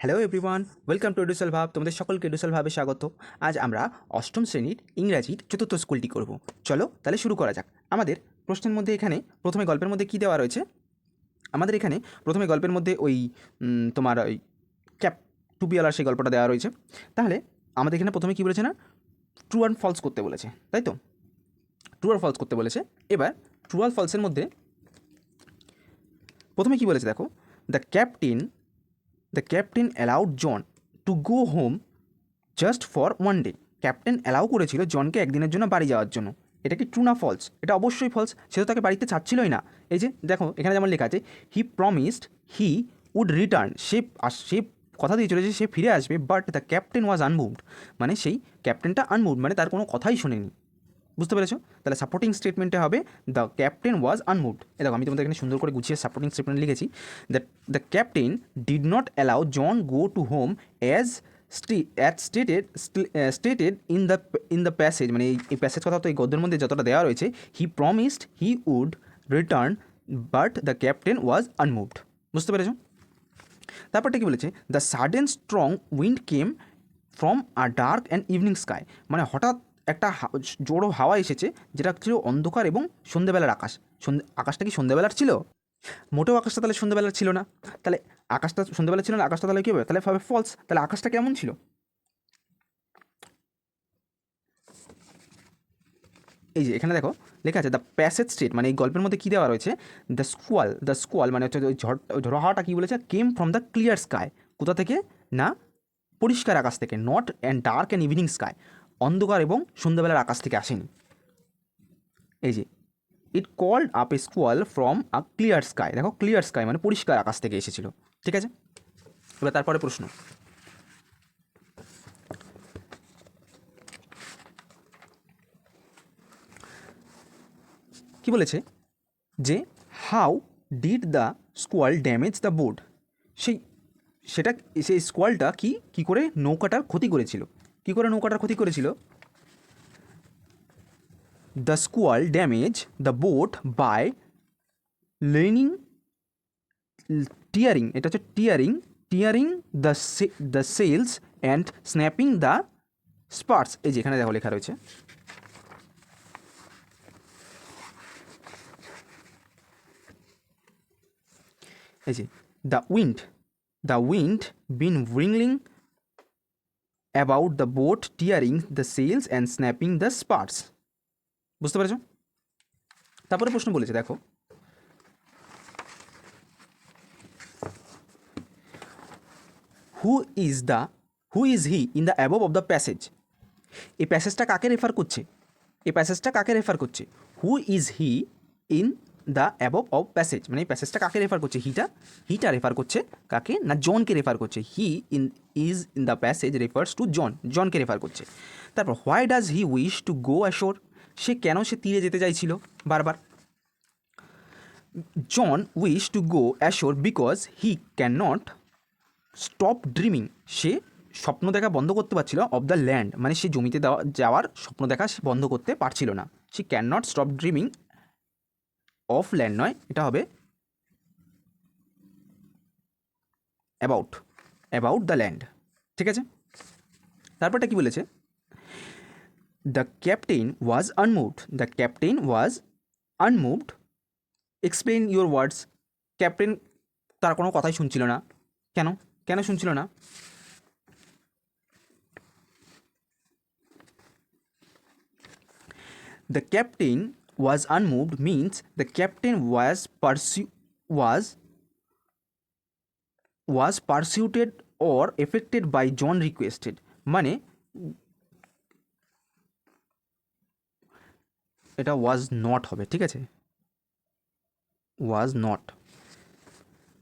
Hello everyone welcome to এডুসাল ভাব তোমাদের সকলকে এডুসাল ভাবে স্বাগত। আজ আমরা অষ্টম শ্রেণির ইংরাজির চতুর্থ স্কুলটি করব। চলো, তাহলে শুরু করা যাক। আমাদের প্রশ্নের মধ্যে এখানে প্রথমে গল্পের মধ্যে কী দেওয়া রয়েছে? আমাদের এখানে প্রথমে গল্পের মধ্যে ওই তোমার ওই ক্যাপ টুপিওয়ালার সেই গল্পটা দেওয়া রয়েছে। তাহলে আমাদের এখানে প্রথমে কী বলেছে না? ট্রু অ্যান্ড ফলস করতে বলেছে, তাই তো? ট্রু আর ফলস করতে বলেছে। এবার ট্রু আর ফলসের মধ্যে প্রথমে কী বলেছে দেখো? The captain the captain allowed John to go home just for one day captain allow করেছিল জনকে একদিনের জন্য বাড়ি যাওয়ার জন্য। এটা কি ট্রু না ফলস এটা অবশ্যই ফলস সে তো তাকে বাড়িতে ছাড়ছিলই না। এই যে, দেখো, এখানে যেমন লেখা আছে he promised he would return সে সে কথা দিয়ে চলেছে, সে ফিরে আসবে but the captain was unmoved মানে সেই ক্যাপ্টেনটা আনমুভড মানে তার কোনো কথাই শোনেনি। বুঝতে পেরেছ? তাহলে সাপোর্টিং স্টেটমেন্টে হবে দ্য ক্যাপ্টেন ওয়াজ আনমুভড এ দেখো, আমি তোমাদের এখানে সুন্দর করে গুছিয়ে সাপোর্টিং স্টেটমেন্ট লিখেছি। That the captain did not allow John go to home as at stated stated in the in the passage মানে এই প্যাসেজ কথা তো এই গদ্যের মধ্যে যতটা দেওয়া রয়েছে he promised he would return but the captain was unmoved বুঝতে পেরেছ? তারপরটা কি বলেছে? The sudden strong wind came from a dark and evening sky মানে হঠাৎ একটা জোরো হাওয়া এসেছে যেটা ছিল অন্ধকার এবং সন্ধ্যেবেলার আকাশ। সন্ধে, আকাশটা কি সন্ধ্যেবেলার ছিল? মোটেও আকাশটা তাহলে সন্ধেবেলার ছিল না। তাহলে আকাশটা সন্ধেবেলা ছিল না, আকাশটা তাহলে কী হবে? তাহলে হবে ফলস তাহলে আকাশটা কেমন ছিল? এই যে, এখানে দেখো, লেখা আছে দ্য প্যাসেজ স্টেট মানে এই গল্পের মধ্যে কী দেওয়া রয়েছে? দ্য স্কোয়াল দ্য স্কোয়াল মানে হচ্ছে ওই ঝড় ঝড়ো হাওয়াটা কী বলেছে? Came from the clear sky কোথা থেকে? না, পরিষ্কার আকাশ থেকে not and dark and evening sky অন্ধকার এবং সন্ধ্যাবেলার আকাশ থেকে আসেনি। এই যে it called up a squall from a clear sky দেখো ক্লিয়ার স্কাই মানে পরিষ্কার আকাশ থেকে এসেছিল, ঠিক আছে? এবার তারপরে প্রশ্ন। কি বলেছে? যে how did the squall damage the board সেই, সেটা, সেই স্কোয়ালটা কি কি করে নৌকাটার ক্ষতি করেছিল? কি করে নৌকাটার ক্ষতি করেছিল? The squall damage the boat by leaning tearing এটা হচ্ছে tearing tearing the the sails and snapping the spars এই যে এখানে দেখো লেখা রয়েছে। এই যে the wind the wind been উইংলিং about the boat tearing the sails and snapping the spars বুঝতে পেরেছ? তারপরে প্রশ্ন বলেছে, দেখো। Who is the who is he in the above of the passage এই প্যাসেজটা কাকে রেফার করছে? এই প্যাসেজটা কাকে রেফার করছে? Who is he in the above of passage মানে এই প্যাসেজটা কাকে রেফার করছে? হিটা হিটা রেফার করছে কাকে? না জনকে রেফার করছে? He in is in the passage refers to John জনকে রেফার করছে। তারপর why does he wish to go ashore সে কেন সে তীরে যেতে চাইছিল? বারবার। John wish to go ashore because he can not stop dreaming সে স্বপ্ন দেখা বন্ধ করতে পারছিল অফ দ্য ল্যান্ড মানে সে জমিতে দেওয়া, যাওয়ার স্বপ্ন দেখা সে বন্ধ করতে পারছিল না। সে can not stop dreaming of land নয়, এটা হবে অ্যাবাউট অ্যাবাউট দ্য ল্যান্ড, ঠিক আছে? তারপরটা কি বলেছে? The captain was unmoved, the captain was unmoved. Explain your words captain তার কোনো কথাই শুনছিল না। কেন? কেন শুনছিল না? The captain was unmoved means the captain was pursu- was was pursued or affected by John requested মানে এটা ওয়াজ নট হবে ঠিক আছে ওয়াজ নট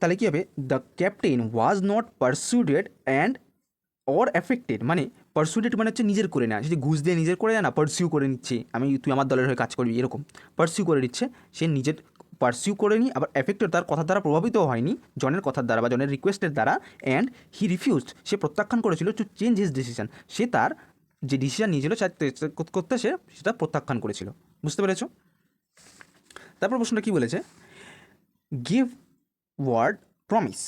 তাহলে কী হবে the captain was not persuaded and or affected মানে পারসুডেড মানে হচ্ছে নিজের করে নেওয়া যদি ঘুষ দিয়ে নিজের করে না পারসিউ করে নিচ্ছে। আমি তুই আমার দলের হয়ে কাজ করবি, এরকম। পারসিউ করে নিচ্ছে। সে নিজের পারসিউ করে নি আবার এফেক্টেড তার কথার দ্বারা প্রভাবিত হয়নি, জনের কথার দ্বারা বা জনের রিকোয়েস্টের দ্বারা অ্যান্ড হি রিফিউজড সে প্রত্যাখ্যান করেছিল টু চেঞ্জ হিজ ডিসিশন সে তার যে ডিসিশন নিয়েছিল করতে সে সেটা প্রত্যাখ্যান করেছিল। বুঝতে পেরেছ? তারপর প্রশ্নটা কী বলেছে? গিভ ওয়ার্ড প্রমিস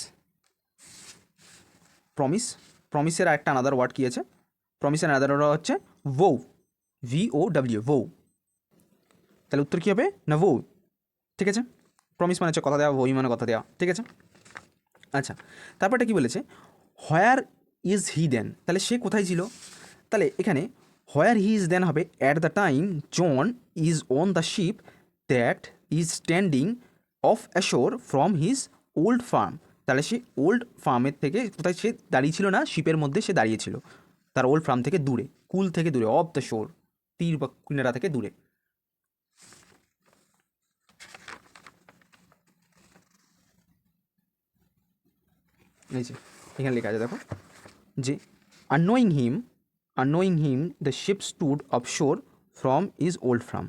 প্রমিস প্রমিসের একটা আনাদার ওয়ার্ড কী আছে? প্রমিসের আনাদার ওয়ার্ড হচ্ছে ভৌ ভি ও ডাব্লিউ ভৌ তাহলে উত্তর কী হবে? না ভৌ ঠিক আছে? প্রমিস মানে হচ্ছে কথা দেওয়া ভই মানে কথা দেওয়া ঠিক আছে? আচ্ছা তারপরটা কি বলেছে? হোয়ার ইজ হি দেন তাহলে সে কোথায় ছিল? তাহলে এখানে হোয়ার হি ইজ দেন হবে at the time John is on the ship that is standing off ashore from his old farm তাহলে সে ওল্ড ফার্মের থেকে কোথায় সে দাঁড়িয়ে ছিল না? শিপের মধ্যে সে দাঁড়িয়েছিল তার ওল্ড ফার্ম থেকে দূরে, কুল থেকে দূরে, অফ দ্য শোর, তীর বা কিনারা থেকে দূরে। এই যে, এখানে লেখা আছে, দেখো, যে unknowing him unknowing him the ship stood off shore from is old farm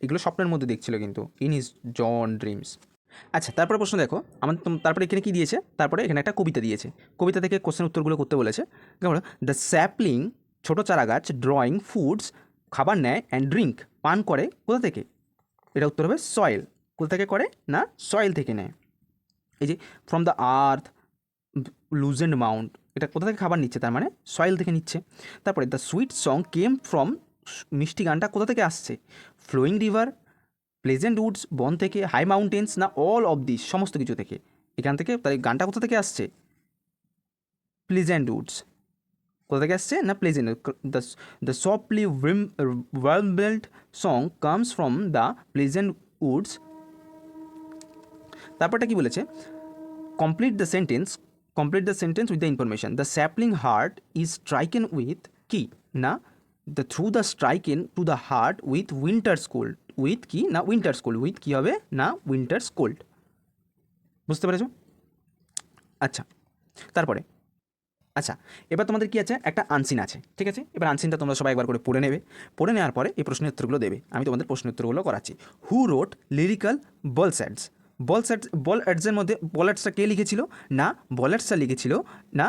এগুলো স্বপ্নের মধ্যে দেখছিল কিন্তু ইন হিজ জন ড্রিমস আচ্ছা তারপরে প্রশ্ন দেখো, আমার তারপরে এখানে কি দিয়েছে? তারপরে এখানে একটা কবিতা দিয়েছে। কবিতা থেকে কোশ্চেন উত্তরগুলো করতে বলেছে। যেমন দ্য স্যাপলিং ছোটো চারা গাছ ড্রয়িং ফুডস খাবার নেয় অ্যান্ড ড্রিঙ্ক পান করে, কোথা থেকে? এটা উত্তর হবে সয়েল কোথা থেকে করে? না সয়েল থেকে নেয়। এই যে from the earth loosened mount এটা কোথা থেকে খাবার নিচ্ছে? তার মানে সয়েল থেকে নিচ্ছে। তারপরে the sweet song came from মিষ্টি গানটা কোথা থেকে আসছে? ফ্লোয়িং রিভার প্লেজেন্ট উডস বন থেকে হাই মাউন্টেন্স না অল অফ দিস সমস্ত কিছু থেকে। এখান থেকে তাই গানটা কোথা থেকে আসছে? প্লেজেন্ট উডস কোথা থেকে আসছে? না pleasant the the softly warbled song comes from the pleasant woods তারপরটা কি বলেছে? Complete the sentence complete the sentence with the information the sapling heart is stricken with কি? না the through the stricken to the heart with winter's cold with কি না winters cold with কী হবে না winters cold বুঝতে পেরেছ? আচ্ছা তারপরে আচ্ছা এবার তোমাদের কি আছে? একটা আনসিন আছে, ঠিক আছে? এবার আনসিনটা তোমরা সবাই একবার করে পড়ে নেবে। পড়ে নেওয়ার পরে এই প্রশ্নের উত্তরগুলো দেবে। আমি তোমাদের প্রশ্নের উত্তরগুলো করাচ্ছি হু রোট লিরিক্যাল বল স্যাডস বল স্যাডস বল অ্যাডসের মধ্যে বল অ্যাডসটা কে লিখেছিল? না বল অ্যাডসটা লিখেছিল, না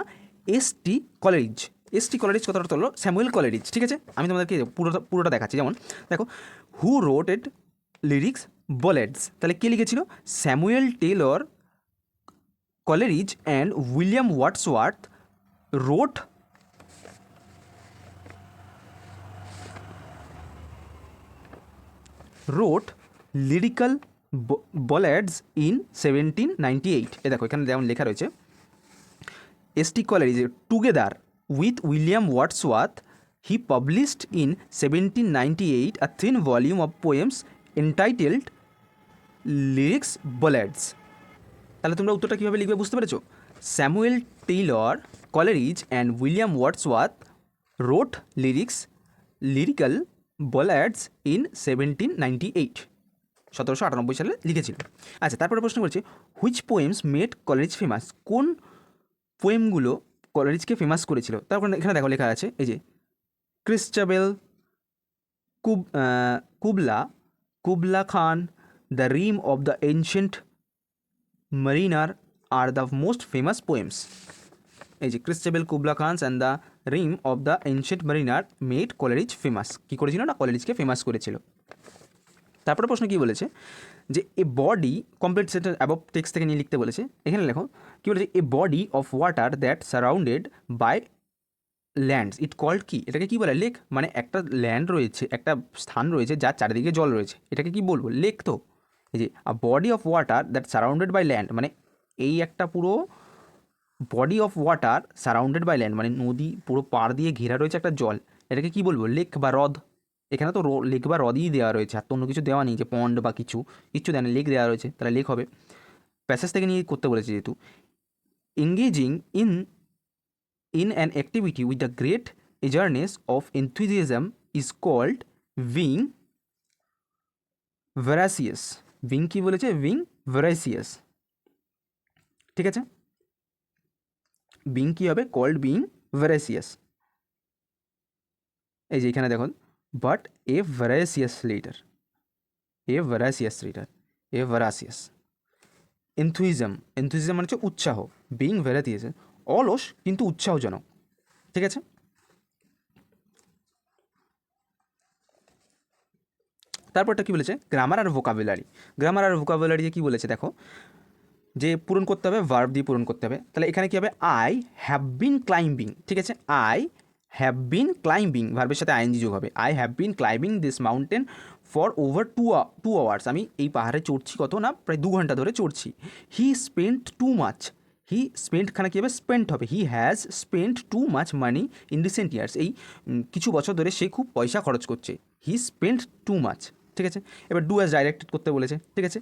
এস টি কলেরিজ এস টি কলেরিজ কথাটা হলো স্যামুয়েল কলেরিজ ঠিক আছে? আমি তোমাদেরকে পুরোটা পুরোটা দেখাচ্ছি, যেমন, দেখো হু রোট এড লিরিক্স বলেডস তাহলে কে লিখেছিল? Samuel Taylor Coleridge and William Wordsworth wrote wrote lyrical ballads in seventeen ninety eight a দেখো, এখানে যেমন লেখা রয়েছে S T Coleridge together with Wordsworth he published in seventeen ninety eight a thin volume of poems entitled lyrics ballads তাহলে তোমরা উত্তরটা কীভাবে লিখবে বুঝতে পেরেছ? Samuel Taylor Coleridge and William Wordsworth wrote lyrics lyrical ballads in seventeen ninety eight সতেরোশো আটানব্বই সালে লিখেছিল। আচ্ছা তারপরে প্রশ্ন করছে which poems made Coleridge famous কোন পোয়েমগুলো কলেরিজকে ফেমাস করেছিল। তারপর এখানে দেখো লেখা আছে, এই যে, Christabel কুব Kubla Kubla Khan, the rime of the ancient mariner R the most famous poems. এই যে, Christabel, Kubla Khans and the rime of the ancient mariner made Coleridge famous কী করেছিল না? কলেরিজকে ফেমাস করেছিল। তারপরে প্রশ্ন কী বলেছে? যে, a body complete sentence above text থেকে নিয়ে লিখতে বলেছে। এখানে লেখো কী বলেছে a body of water that surrounded by lands it called কি? এটাকে কি বলে? লেক মানে একটা ল্যান্ড রয়েছে, একটা স্থান রয়েছে, যার চারিদিকে জল রয়েছে। এটাকে কি বলব? লেক তো। এই যে a body of water that surrounded by land মানে এই একটা পুরো body of water surrounded by land মানে নদী পুরো পাড় দিয়ে ঘেরা রয়েছে একটা জল। এটাকে কি বলব? লেক বা হ্রদ। এখানে তো লেক বা হ্রদই দেওয়া রয়েছে, আর তো অন্য কিছু দেওয়া নেই, যে পন্ড বা কিছু। কিচ্ছু দেয় না লেক দেওয়া রয়েছে। তাহলে লেক হবে। প্যাসেজ থেকে নিয়ে করতে বলেছে যেহেতু। Engaging in in an activity with the great eagerness of enthusiasm is called being veracious being কি বলেছে being veracious ঠিক আছে being কি হবে called being veracious এই যে এখানে দেখুন but a veracious leader a veracious leader a veracious enthusiasm enthusiasm মানে হচ্ছে উৎসাহ বিং ভেরাসিয়াস অলস কিন্তু উৎসাহজনক। ঠিক আছে? তারপরটা কি বলেছে? গ্রামার আর ভোকাবুলারি গ্রামার আর ভোকাবুলারি কি বলেছে দেখো? যে পূরণ করতে হবে ভার্ব দিয়ে পূরণ করতে হবে। তাহলে এখানে কী হবে? আই হ্যাভ বিন ক্লাইম্বিং ঠিক আছে? আই হ্যাভ বিন ক্লাইম্বিং ভার্বের সাথে আইএনজি যোগ হবে। I have been climbing this mountain for over two two hours আমি এই পাহাড়ে চড়ছি কত না? প্রায় দু ঘণ্টা ধরে চড়ছি। He spent too much he স্পেন্টখানে কী হবে? স্পেন্ট হবে। He has spent too much money in recent years এই কিছু বছর ধরে সে খুব পয়সা খরচ করছে। হি স্পেন্ট টু মাচ ঠিক আছে? এবার ডু অ্যাজ ডাইরেক্টেড করতে বলেছে, ঠিক আছে?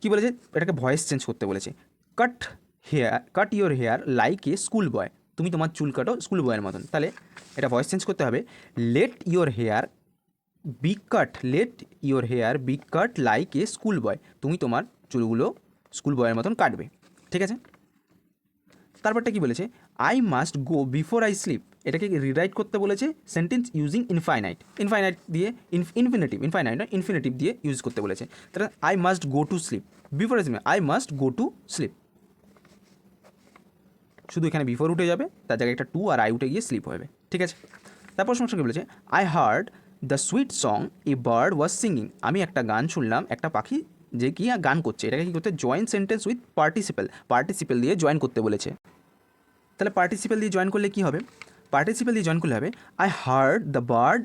কী বলেছে? এটাকে ভয়েস চেঞ্জ করতে বলেছে। Cut hair cut your hair like a school boy তুমি তোমার চুল কাটো স্কুল বয়ের মতন। তাহলে এটা ভয়েস চেঞ্জ করতে হবে। Let your hair big cut let your hair big cut like a school boy তুমি তোমার চুলগুলো স্কুল বয়ের মতন কাটবে, ঠিক আছে? তারপরটা কি বলেছে? I must go before I sleep এটাকে রিরাইট করতে বলেছে সেন্টেন্স ইউজিং ইনফাইনাইট ইনফাইনাইট দিয়ে ইনফিনিটিভ ইনফাইনাইট না ইনফিনিটিভ দিয়ে ইউজ করতে বলেছে। তাহলে I must go to sleep before I sleep I must go to sleep শুধু এখানে বিফোর উঠে যাবে, তার জায়গায় একটা টু আর আই উঠে গিয়ে স্লিপ হবে। ঠিক আছে? তারপর সমস্যা কী বলেছে I heard the sweet song a bird was singing আমি একটা গান শুনলাম, একটা পাখি যে কি গান করছে? এটাকে কী করতে joint sentence with participle participle দিয়ে জয়েন করতে বলেছে। তাহলে পার্টিসিপেল দিয়ে জয়েন করলে কী হবে? পার্টিসিপেল দিয়ে জয়েন করলে হবে I heard the bird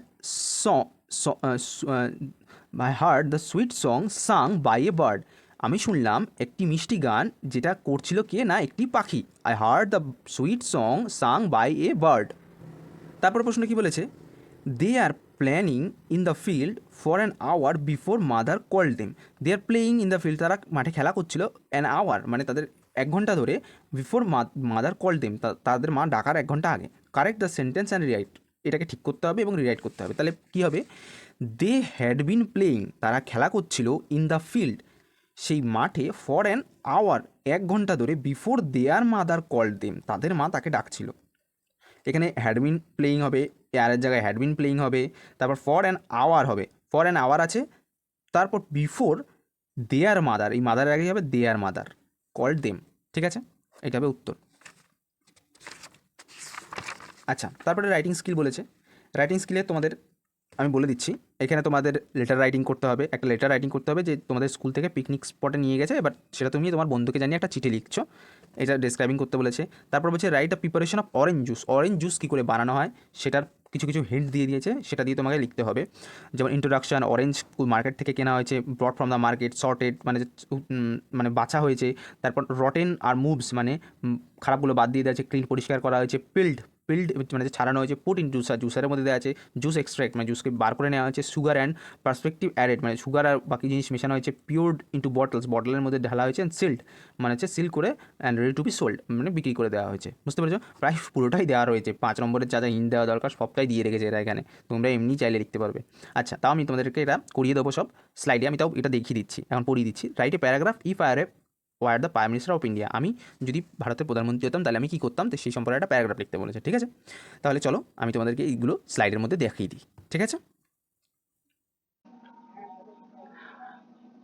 song I heard the sweet song sang by a bird আমি শুনলাম একটি মিষ্টি গান যেটা করছিল কে না? একটি পাখি। I heard the sweet song sang by a bird তারপর প্রশ্ন কি বলেছে? They are planning in the field for an hour before mother call them they are playing in the field তারা মাঠে খেলা করছিল অ্যান আওয়ার মানে তাদের এক ঘণ্টা ধরে বিফোর মাদার কল দেম তাদের মা ডাকার এক ঘণ্টা আগে correct the sentence and rewrite এটাকে ঠিক করতে হবে এবং রিরাইট করতে হবে। তাহলে কী হবে? দে হ্যাড বিন প্লেয়িং তারা খেলা করছিল ইন দ্য ফিল্ড সেই মাঠে ফর অ্যান আওয়ার এক ঘণ্টা ধরে before their mother call them তাদের মা তাকে ডাকছিল। এখানে হ্যাডমিন প্লেয়িং হবে এয়ারের জায়গায় হ্যাডমিন প্লেয়িং হবে, তারপর ফর অ্যান আওয়ার হবে। ফর অ্যান আওয়ার আছে, তারপর বিফোর দেয়ার মাদার এই মাদারের আগে হবে দেয়ার মাদার কল দেম ঠিক আছে? এটা হবে উত্তর। আচ্ছা তারপরে রাইটিং স্কিল বলেছে। রাইটিং স্কিলে তোমাদের, আমি বলে দিচ্ছি, এখানে তোমাদের লেটার রাইটিং করতে হবে। একটা লেটার রাইটিং করতে হবে যে তোমাদের স্কুল থেকে পিকনিক স্পটে নিয়ে গেছে, এবার সেটা তুমি তোমার বন্ধুকে জানিয়ে একটা চিঠি লিখছো। এটা ডেসক্রাইবিং করতে বলেছে। তারপর বলছে write a preparation of orange juice orange juice কী করে বানানো হয়? সেটার কিছু কিছু হিন্ট দিয়ে দিয়েছে, সেটা দিয়ে তোমাকে লিখতে হবে। যেমন ইন্ট্রোডাকশান অরেঞ্জ মার্কেট থেকে কেনা হয়েছে brought from the market sorted মানে মানে বাছা হয়েছে। তারপর রটেন আর মুভস মানে খারাপগুলো বাদ দিয়ে দেওয়া হয়েছে ক্লিন পরিষ্কার করা হয়েছে পিল্ড পিল্ড মানে যে ছাড়ানো হয়েছে পুট ইন জুসার জুসারের মধ্যে দেওয়া আছে জুস এক্সট্রাক্ট মানে জুসকে বার করে নেওয়া হয়েছে সুগার অ্যান্ড পার্সপেক্টিভ অ্যাডেড মানে সুগার আর বাকি জিনিস মেশানো হয়েছে পিওর্ড ইন্টু বটলস বটলের মধ্যে ঢালা হয়েছে অ্যান্ড সিল্ড মানে হচ্ছে সিল করে and ready to be sold মানে বিক্রি করে দেওয়া হয়েছে। বুঝতে পেরেছ? প্রায় পুরোটাই দেওয়া রয়েছে। পাঁচ নম্বরের যা যা দেওয়া দরকার সবটাই দিয়ে রেখেছে এরা এখানে। তোমরা এমনি চাইলে লিখতে পারবে। আচ্ছা তাও আমি তোমাদেরকে এটা করিয়ে দেবো সব। স্লাইডে আমি তাও এটা দেখিয়ে দিচ্ছি। এখন পড়িয়ে দিচ্ছি। Write paragraph if I were the prime minister of India আমি যদি ভারতের প্রধানমন্ত্রী হতাম, তাহলে আমি কী করতাম? তো সেই সম্পর্কে একটা প্যারাগ্রাফ লিখতে বলেছে, ঠিক আছে? তাহলে চলো, আমি তোমাদেরকে এইগুলো স্লাইডের মধ্যে দেখিয়ে দিই, ঠিক আছে?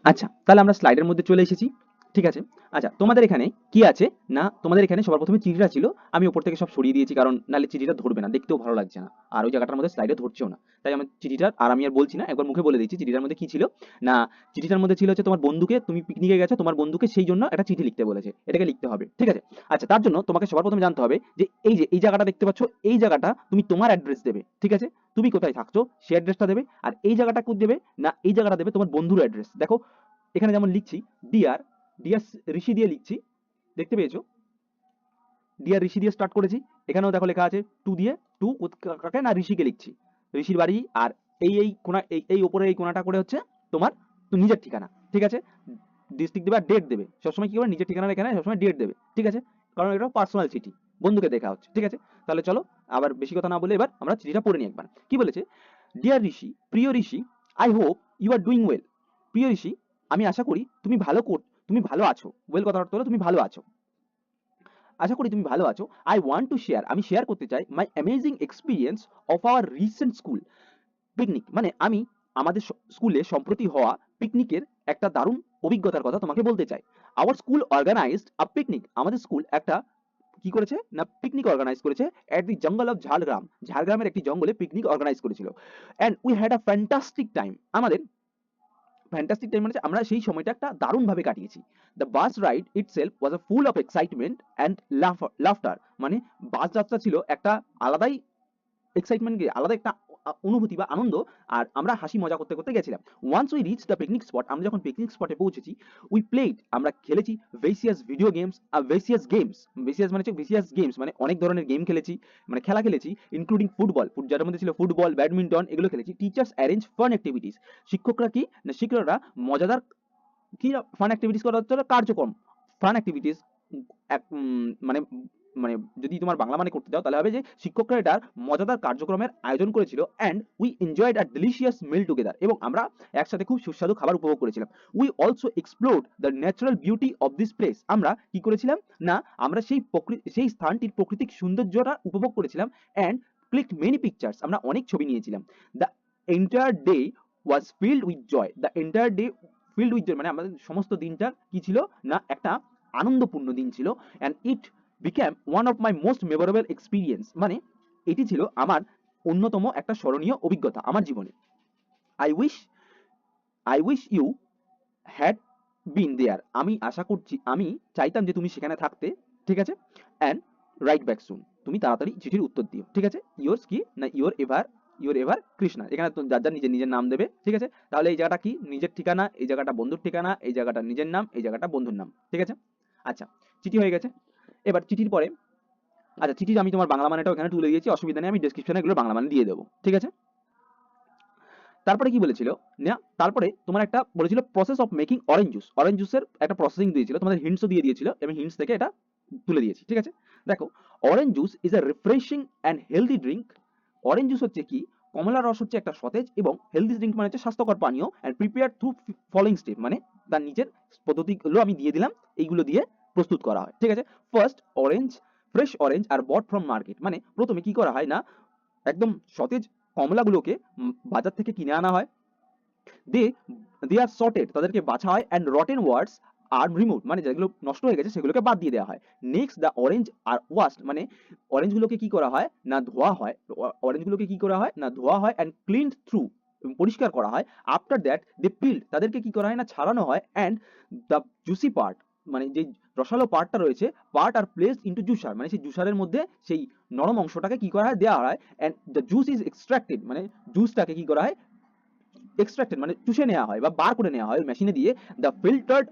আচ্ছা তাহলে আমরা স্লাইডের মধ্যে চলে এসেছি। ঠিক আছে? আচ্ছা তোমাদের এখানে কি আছে? না, তোমাদের এখানে সবার প্রথমে চিঠিটা ছিল, আমি ওপর থেকে সব সরিয়ে দিয়েছি, কারণ নাহলে চিঠিটা ধরবে না, দেখতেও ভালো লাগছে না। আর ওই জায়গাটার মধ্যে স্লাইডে ধরছেও না। তাই আমার চিঠিটা আর আমি আর বলছি না, একবার মুখে বলে দিচ্ছি চিঠিটার মধ্যে কি ছিল। না, চিঠিটার মধ্যে ছিল হচ্ছে তোমার বন্ধুকে, তুমি পিকনিকে গেছো, তোমার বন্ধুকে সেই জন্য একটা চিঠি লিখতে বলেছে, এটাকে লিখতে হবে, ঠিক আছে? আচ্ছা তার জন্য তোমাকে সবার প্রথমে জানতে হবে যে এই যে, এই জায়গাটা দেখতে পাচ্ছ, এই জায়গাটা তুমি তোমার অ্যাড্রেস দেবে, ঠিক আছে? তুমি কোথায় থাকছো সেই অ্যাড্রেসটা দেবে, আর এই জায়গাটা দেবে, না, এই জায়গাটা দেবে তোমার বন্ধুর অ্যাড্রেস দেখো, এখানে যেমন লিখছি ডিয়ার ডিয়ার ঋষি দিয়ে লিখছি। দেখতে পেয়েছ? ডিয়ার ঋষি দিয়ে স্টার্ট করেছি। এখানেও দেখো লেখা আছে টু দিয়ে টু কাকে না ঋষিকে লিখছি। ঋষির বাড়ি আর এই এই কোনা, এই ওপরে এই কোনাটা করে হচ্ছে তোমার নিজের ঠিকানা, ঠিক আছে? ডিস্ট্রিক্ট দেবে আর ডেট দেবে। সবসময় কি করবে নিজের ঠিকানার এখানে সবসময় ডেট দেবে, ঠিক আছে? কারণ এটা পার্সোনাল চিঠি বন্ধুকে দেখা হচ্ছে, ঠিক আছে? তাহলে চলো, আবার বেশি কথা না বলে এবার আমরা চিঠিটা পড়ে নিই একবার। কি বলেছে? ডিয়ার ঋষি প্রিয় Rishi I hope you are doing well প্রিয় ঋষি আমি আশা করি তুমি ভালো কর তুমি ভালো আছো। ওয়েল কথা হলো তুমি ভালো আছো। আশা করি তুমি ভালো আছো। আই ওয়ান্ট টু শেয়ার আমি শেয়ার করতে চাই my amazing experience of our recent school picnic মানে আমি আমাদের স্কুলে সম্প্রতি হওয়া পিকনিকের একটা দারুণ অভিজ্ঞতার কথা তোমাকে বলতে চাই। Our school organized a picnic আমাদের স্কুল একটা কি করেছে? না পিকনিক অর্গানাইজ করেছে এট দি জঙ্গল অফ ঝাড়গ্রাম ঝাড়গ্রামের একটি জঙ্গলে পিকনিক অর্গানাইজ করেছিল। And we had a fantastic time আমাদের ফ্যান্টাস্টিক টাইম মানে আমরা সেই সময়টা একটা দারুণভাবে কাটিয়েছি। The bus ride itself was a full of excitement and laugh laughter মানে বাস যাত্রা ছিল একটা আলাদাই এক্সাইটমেন্ট আলাদা একটা অনুভূতি বা আনন্দ, আর আমরা হাসি মজা করতে করতে গেছিলাম। Once we reach the picnic spot আমরা যখন পিকনিক স্পটে পৌঁছেছি উই প্লেড আমরা খেলেছি ভেসিয়াস ভিডিও গেমস আর ভেসিয়াস গেমস ভেসিয়াস মানে হচ্ছে ভেসিয়াস গেমস মানে অনেক ধরনের গেম খেলেছি মানে খেলা খেলেছি ইনক্লুডিং ফুটবল যার মধ্যে ছিল ফুটবল ব্যাডমিন্টন এগুলো খেলেছি। টিচার্স অ্যারেঞ্জ ফান অ্যাক্টিভিটিস শিক্ষকরা কি, না শিক্ষকরা মজাদার কি ফান অ্যাক্টিভিটিস করা হচ্ছে কার্যক্রম ফান অ্যাক্টিভিটিস মানে মানে যদি তোমার বাংলা মানে করতে চাও, তাহলে হবে যে শিক্ষকরা এটার মজাদার কার্যক্রমের আয়োজন করেছিল and we enjoyed a delicious meal together এবং আমরা একসাথে খুব সুস্বাদু খাবার উপভোগ করেছিলাম। We also explored the natural beauty of this place আমরা কি করেছিলাম? না, আমরা সেই সেই স্থানটির প্রাকৃতিক সৌন্দর্যটা উপভোগ করেছিলাম অ্যান্ড ক্লিক মেনি পিকচার্স আমরা অনেক ছবি নিয়েছিলাম। The entire day was filled with joy the entire day filled with joy মানে আমাদের সমস্ত দিনটা কি ছিল? না, একটা আনন্দপূর্ণ দিন ছিল and it became one of my most memorable experience মানে এটি ছিল আমার অন্যতম একটা স্মরণীয় অভিজ্ঞতা আমার জীবনে। I wish I wish you had been there আমি আশা করছি, আমি চাইতাম যে তুমি সেখানে থাকতে, ঠিক আছে? অ্যান্ড রাইট ব্যাক সুন তুমি তাড়াতাড়ি চিঠির উত্তর দিও, ঠিক আছে? ইয়োর্স কি? না your ever your ever Krishna এখানে যার যার নিজের নিজের নাম দেবে, ঠিক আছে? তাহলে এই জায়গাটা কি? নিজের ঠিকানা, এই জায়গাটা বন্ধুর ঠিকানা, এই জায়গাটা নিজের নাম, এই জায়গাটা বন্ধুর নাম, ঠিক আছে? আচ্ছা চিঠি হয়ে গেছে। এবার চিঠির পরে আচ্ছা চিঠির আমি তোমার বাংলা মানেটা ওখানে তুলে দিয়েছি, অসুবিধা নেই, আমি ডেসক্রিপশনে এগুলো বাংলা মানে দিয়ে দেবো, ঠিক আছে? তারপরে কি বলেছিল? না তারপরে তোমার একটা বলেছিল process of making orange juice orange জুসের একটা প্রসেসিং দিয়েছিল, তোমাদের হিন্টসও দিয়ে দিয়েছিল, আমি হিন্টস থেকে এটা তুলে দিয়েছি, ঠিক আছে? দেখো orange juice is a refreshing and healthy drink orange juice হচ্ছে কি? কমলা রস হচ্ছে একটা সতেজ এবং হেলদি ড্রিঙ্ক মানে হচ্ছে স্বাস্থ্যকর পানীয় and prepare through following step মানে তার নিজের পদ্ধতিগুলো আমি দিয়ে দিলাম, এইগুলো দিয়ে প্রস্তুত করা হয়। ঠিক আছে? First orange fresh orange are bought from market মানে প্রথমে কি করা হয় না, একদম সতেজ কমলাগুলোকে বাজার থেকে কিনে আনা হয়। দে দে আর সর্টেড তাদেরকে বাছা হয় and rotten words are remove মানে যেগুলো নষ্ট হয়ে গেছে সেগুলোকে বাদ দিয়ে দেওয়া হয়। Next the orange are washed মানে অরেঞ্জগুলোকে কি করা হয় না ধোয়া হয় অরেঞ্জগুলোকে কি করা হয় না ধোয়া হয় অ্যান্ড ক্লিন থ্রু পরিষ্কার করা হয়। আফটার দ্যাট দে পিল্ড তাদেরকে কি করা হয় না ছাড়ানো হয় অ্যান্ড দ্য জুসি পার্ট মানে যে রসালো পার্টটা রয়েছে part are place into juicer মানে সেই জুসারের মধ্যে সেই নরম অংশটাকে কি করা হয়? দেওয়া হয় and the juice is extracted মানে জুসটাকে কি করা হয়? এক্সট্রাক্টেড মানে চুষে নেওয়া হয় বা বার করে নেওয়া হয় মেশিনে দিয়ে the filtered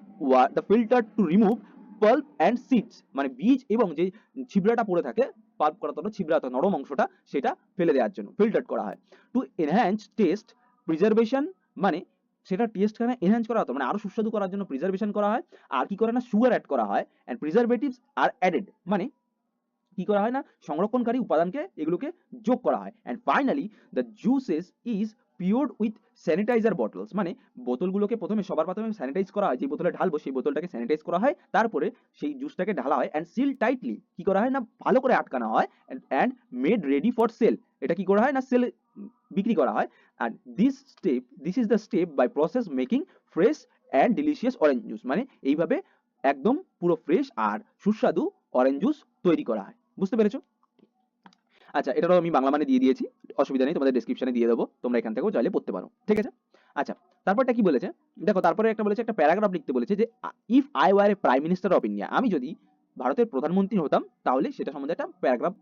the filter to remove pulp and seeds মানে বীজ এবং যে ছিবড়াটা পড়ে থাকে পাল্প করা তো ছিবড়া নরম অংশটা, সেটা ফেলে দেওয়ার জন্য ফিল্টার করা হয়। টু এনহ্যান্স টেস্ট প্রিজার্ভেশন মানে সেটা টেস্ট খানে এনহ্যান্স করা হতো? মানে আরও সুস্বাদু করার জন্য প্রিজার্ভেশন করা হয়। আর কি করে না? সুগার অ্যাড করা হয়। অ্যান্ড প্রিজারভেটিভস আর অ্যাডেড মানে কি করা হয় না? সংরক্ষণকারী উপাদানকে এগুলোকে যোগ করা হয়। And finally the juices is poured with sanitizer bottles মানে বোতলগুলোকে প্রথমে সবার প্রথমে স্যানিটাইজ করা হয়। যে বোতলে ঢালবো, সেই বোতলটাকে স্যানিটাইজ করা হয়। তারপরে সেই জুসটাকে ঢালা হয়। অ্যান্ড সিল টাইটলি কি করা হয় না? ভালো করে আটকানো হয়। And made ready for sale এটা কি করা হয় না? সেল বিক্রি করা হয়। আর this step this is the step by process making fresh and delicious orange juice মানে এইভাবে একদম পুরো ফ্রেশ আর সুস্বাদু অরেঞ্জ জুস তৈরি করা হয়। বুঝতে পেরেছ? আচ্ছা এটারও আমি বাংলা মানে দিয়ে দিয়েছি। অসুবিধা নেই, তোমাদের ডেসক্রিপশনে দিয়ে দেবো। তোমরা এখান থেকেও চাইলে পড়তে পারো। ঠিক আছে? আচ্ছা তারপরটা কি বলেছে? দেখো, তারপরে একটা বলেছে, একটা প্যারাগ্রাফ লিখতে বলেছে যে if I were a prime minister of India আমি যদি ভারতের প্রধানমন্ত্রী হতাম, তাহলে সেটা সম্বন্ধে একটা প্যারাগ্রাফ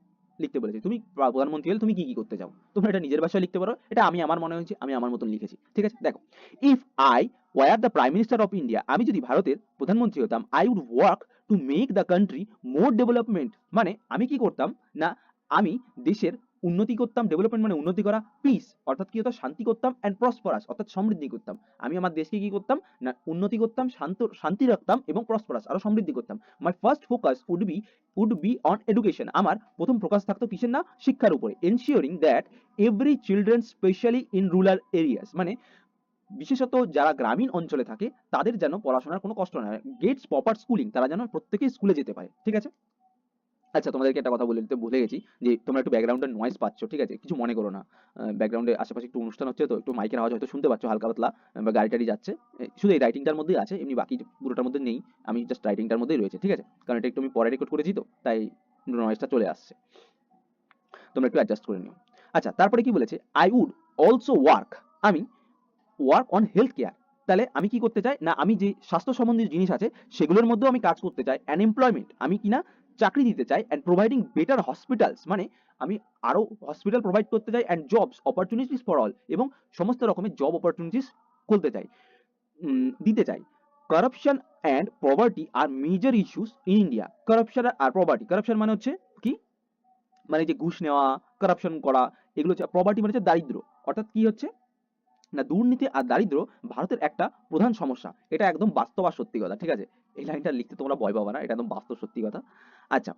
লিখতে বলেছে। তুমি প্রধানমন্ত্রী হলে তুমি কি কি করতে চাও? তোমরা এটা নিজের ভাষায় লিখতে পারো। এটা আমি আমার মনে হয়েছে, আমি আমার মতন লিখেছি। ঠিক আছে? দেখো if I were the prime minister of India আমি যদি ভারতের প্রধানমন্ত্রী হতাম I would work to make the country more development মানে আমি কি করতাম? না, আমি দেশের উন্নতি করতাম ডেভেলপমেন্ট মানে উন্নতি করা পিস অর্থাৎ কি হতো? শান্তি করতাম অ্যান্ড প্রসপারাস অর্থাৎ সমৃদ্ধি করতাম। আমি আমার দেশকে কি করতাম? না, উন্নতি করতাম, শান্ত, শান্তি রাখতাম এবং প্রসপারাস আরও সমৃদ্ধি করতাম। My first focus would be would be on education আমার প্রথম ফোকাস থাকতো কিসের না? শিক্ষার উপরে ensuring that every children specially in rural areas মানে বিশেষত যারা গ্রামীণ অঞ্চলে থাকে, তাদের যেন পড়াশোনার কোনো কষ্ট না হয়। গেটস প্রপার স্কুলিং তারা যেন প্রত্যেকেই স্কুলে যেতে পারে। ঠিক আছে? আচ্ছা তোমাদেরকে একটা কথা বলে দিতে ভুলে গেছি যে, তোমরা একটু ব্যাকগ্রাউন্ডের নয়েজ পাচ্ছ, ঠিক আছে? কিছু মনে করো না। ব্যাকগ্রাউন্ডে আশেপাশে একটু অনুষ্ঠান হচ্ছে তো, একটু মাইকের আওয়াজ হয়তো শুনতে পাচ্ছ, হালকা পাতলা বা গাড়ি টাড়ি যাচ্ছে। শুধু এই রাইটিংটার মধ্যেই আছে, এমনি বাকি পুরোটার মধ্যে নেই। আমি জাস্ট রাইটিংটার মধ্যেই রয়েছে, ঠিক আছে? কারণ এটা একটু আমি পরে রেকর্ড করেছি তো, তাই নয়েজটা চলে আসছে। তোমরা একটু অ্যাডজাস্ট করে নিও। আচ্ছা তারপরে কি বলেছে? আই উড অলসো ওয়ার্ক আমি ওয়ার্ক অন হেলথ কেয়ার তাহলে আমি কি করতে চাই? না, আমি যে স্বাস্থ্য সম্বন্ধীয় জিনিস আছে, সেগুলোর মধ্যেও আমি কাজ করতে চাই। অ্যান্ড এমপ্লয়মেন্ট আমি কিনা চাকরি দিতে চাই অ্যান্ড প্রোভাইডিং বেটার হসপিটালস মানে আমি আরও হসপিটাল প্রোভাইড করতে চাই and jobs opportunities for all এবং সমস্ত রকমের জব অপরচুনিটিস খুলতে চাই দিতে চাই। Corruption and poverty are major issues in India corruption R poverty corruption মানে হচ্ছে কি? মানে যে ঘুষ নেওয়া কারাপশন করা, এগুলো হচ্ছে পভার্টি মানে হচ্ছে দারিদ্র। অর্থাৎ কি হচ্ছে? না দুর্নীতি আর দারিদ্র ভারতের একটা প্রধান সমস্যা। এটা একদম বাস্তব আর সত্যি কথা, ঠিক আছে? এই লাইনটা লিখতে তোমরা ভয় পাবা না, এটা একদম বাস্তব সত্যি কথা। আচ্ছা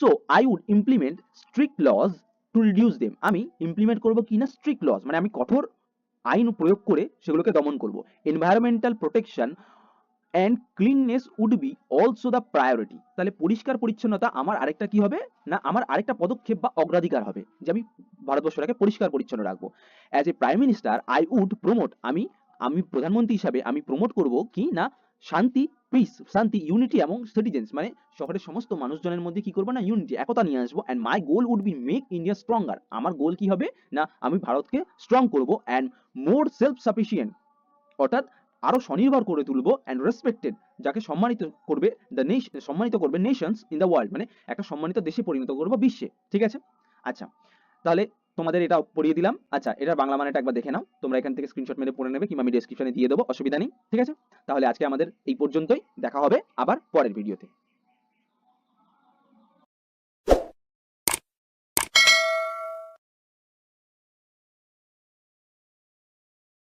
so I would implement strict laws to reduce them আমি ইমপ্লিমেন্ট করব কি না? স্ট্রিক্ট লজ মানে আমি কঠোর আইন প্রয়োগ করে সেগুলোকে দমন করব। Environmental protection and cleanliness would be also the priority তাহলে পরিষ্কার পরিচ্ছন্নতা আমার আরেকটা কি হবে? না, আমার আরেকটা পদক্ষেপ বা অগ্রাধিকার হবে, যে আমি ভারতবর্ষটাকে পরিষ্কার পরিচ্ছন্ন রাখব। As a prime minister I would promote আমি আমি প্রধানমন্ত্রী হিসাবে আমি প্রমোট করব কি না, শান্তি পিস শান্তি ইউনিটি এবং সিটিজেন্স মানে শহরের সমস্ত মানুষজনের মধ্যে কি করব না ইউনিটি একতা নিয়ে আসব। And my goal would be make India stronger আমার গোল কি হবে? না, আমি ভারতকে স্ট্রং করব অ্যান্ড মোর সেলফ সাফিসিয়েন্ট অর্থাৎ আরও স্বনির্ভর করে তুলবো অ্যান্ড রেসপেক্টেড যাকে সম্মানিত করবে দ্য সম্মানিত করবে নেশনস ইন দ্য ওয়ার্ল্ড মানে একটা সম্মানিত দেশে পরিণত করব বিশ্বে, ঠিক আছে? আচ্ছা তাহলে তোমাদের এটা পড়িয়ে দিলাম। আচ্ছা এটা বাংলা মানেটা একবার দেখে নাও। তোমরা এখান থেকে স্ক্রিনশট মেরে পড়ে নেবে কিংবা আমি ডেসক্রিপশনে দিয়ে দেবো, অসুবিধা নেই, ঠিক আছে? তাহলে আজকে আমাদের এই পর্যন্তই, দেখা হবে আবার পরের ভিডিওতে